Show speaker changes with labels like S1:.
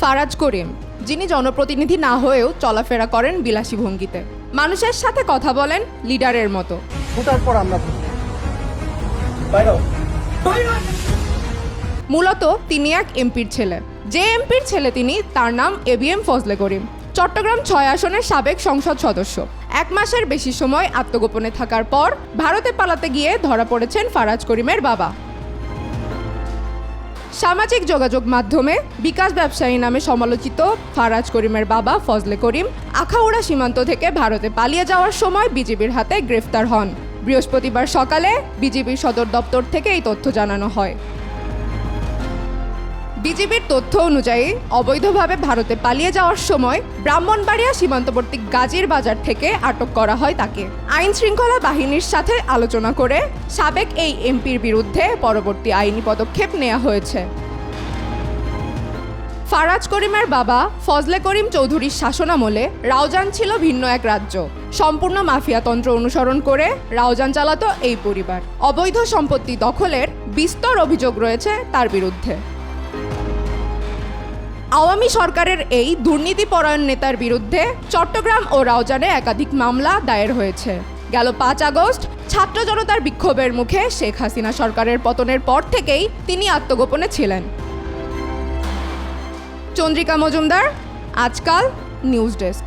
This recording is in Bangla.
S1: ফারাজ করিম যিনি জনপ্রতিনিধি না হয়েও চলাফেরা করেন বিলাসী ভঙ্গিতে। মানুষের সাথে কথা বলেন লিডারের মতো।
S2: ফুটার পর আমরা।
S1: মূলত তিনি এক এমপির ছেলে। যে এমপির ছেলে তিনি তার নাম এবিএম ফজলে করিম। চট্টগ্রাম ছয় আসনের সাবেক সংসদ সদস্য। এক মাসের বেশি সময় আত্মগোপনে থাকার পর ভারতে পালাতে গিয়ে ধরা পড়েছেন ফারাজ করিমের বাবা। সামাজিক যোগাযোগ মাধ্যমে বিকাশ ব্যবসায়ী নামে সমালোচিত ফারাজ করিমের বাবা ফজলে করিম আখাউড়া সীমান্ত থেকে ভারতে পালিয়ে যাওয়ার সময় বিজেপির হাতে গ্রেফতার হন। বৃহস্পতিবার সকালে বিজেপির সদর দপ্তর থেকে এই তথ্য জানানো হয়। বিজেপির তথ্য অনুযায়ী, অবৈধভাবে ভারতে পালিয়ে যাওয়ার সময় ব্রাহ্মণবাড়িয়া সীমান্তবর্তী গাজীর বাজার থেকে আটক করা হয় তাকে। আইন শৃঙ্খলা বাহিনীর সাথে আলোচনা করে সাবেক এই এমপির বিরুদ্ধে পরবর্তী আইনি পদক্ষেপ নেওয়া হয়েছে। ফারাজ করিমের বাবা ফজলে করিম চৌধুরীর শাসনামলে রাউজান ছিল ভিন্ন এক রাজ্য। সম্পূর্ণ মাফিয়াতন্ত্র অনুসরণ করে রাউজান চালাত এই পরিবার। অবৈধ সম্পত্তি দখলের বিস্তর অভিযোগ রয়েছে তার বিরুদ্ধে। আওয়ামী সরকারের এই দুর্নীতিপরায়ণ নেতার বিরুদ্ধে চট্টগ্রাম ও রাউজানে একাধিক মামলা দায়ের হয়েছে। গেল পাঁচ আগস্ট, ছাত্র জনতার বিক্ষোভের মুখে শেখ হাসিনা সরকারের পতনের পর থেকেই তিনি আত্মগোপনে ছিলেন। চন্দ্রিকা মজুমদার, আজকাল নিউজ ডেস্ক।